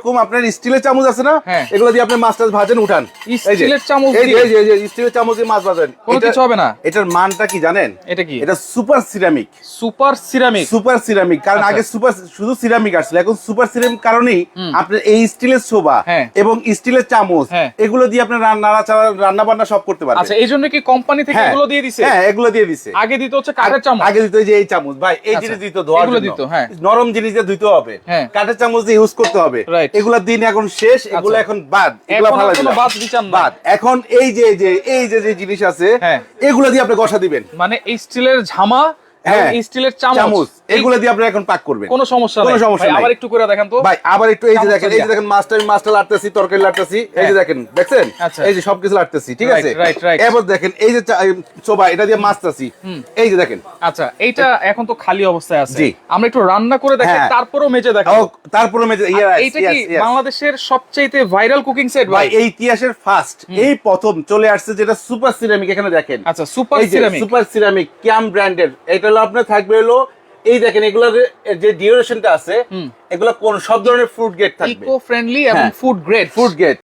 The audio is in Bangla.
এরকম আপনার স্টিলের চামচ আছে না? হ্যাঁ। এগুলো দিয়ে আপনি মাছ টাছ ভাজেন উঠান। স্টিলের চামচ এই যে, দিয়ে? এই যে, স্টিলের চামচ দিয়ে মাছ ভাজেন। কোনো কিছু হবে না? এটার মানটা কি জানেন? এটা কি? এটা super ceramic. Super ceramic? Super ceramic. কারণ আচ্ছা। আগে সুপার শুধু সিরামিক আসছিল এখন সুপার সিরামিক কারণেই আপনার এই স্টিলের শোভা হ্যাঁ। এবং স্টিলের চামচ হ্যাঁ। এগুলো দিয়ে আপনার রান্না রান্না বান্না সব করতে পারবেন আচ্ছা এই জন্য কি কোম্পানি থেকে এগুলো দিয়ে দিছে? হ্যাঁ এগুলো দিয়ে দিছে। আগে দিতে হচ্ছে কাঠের চামচ? আগে দিত যে এই চামচ। ভাই এই আচ্ছা, জিনিস দিত এগুলো দিত, হ্যাঁ। নরম জিনিস দিয়ে ধুইতে হবে। কাঠের চামচ দিয়ে ইউজ করতে হবে। এগুলা দিন এখন শেষ এগুলো আচ্ছা। এখন বাদ এগুলা ভালো কোনো বাদ বিচার বাদ। এখন এই যে এই যে এই যে যে জিনিস আছে এগুলা এগুলো দিয়ে আপনি কষা দিবেন। মানে এই স্টিলের ঝামা হ্যাঁ। স্টিলের চামচ চামচ এগুলো দিয়ে আপনি এখন পাক করবেন। কোনো সমস্যা কোনো সমস্যা নাই। আবার একটু করে দেখেন তো। ভাই আবার একটু এই যে দেখেন এই যে দেখেন মাছটা আমি মাছটা লাটতেছি তরকারি লাটতেছি এই যে হ্যাঁ। দেখেন দেখছেন? আচ্ছা। এই যে সবকিছু লাটতেছি ঠিক আছে. এবার দেখেন এই যে চোবা এটা দিয়ে মাছতাছি। এই যে দেখেন। আচ্ছা এইটা এখন তো খালি অবস্থায় আছে। আমরা একটু রান্না করে দেখি হ্যাঁ। তারপরও মেজে দেখো ও, তারপরে মেজে এইটা কি বাংলাদেশের সবচাইতে ভাইরাল কুকিং সেট ভাই? ভাই এই ইতিহাসের ফার্স্ট এই প্রথম চলে আসছে যেটা সুপার সিরামিক এখানে দেখেন। আচ্ছা সুপার সিরামিক সুপার সিরামিক ক্যাম ব্র্যান্ডের এটা হলো আপনার থাকবে হলো এই দেখেন এগুলোর যে ডিউরেশনটা আছে এগুলো কোন সব ধরনের ফুড গেট থাকবে। ইকো ফ্রেন্ডলি এবং। Food grade food grade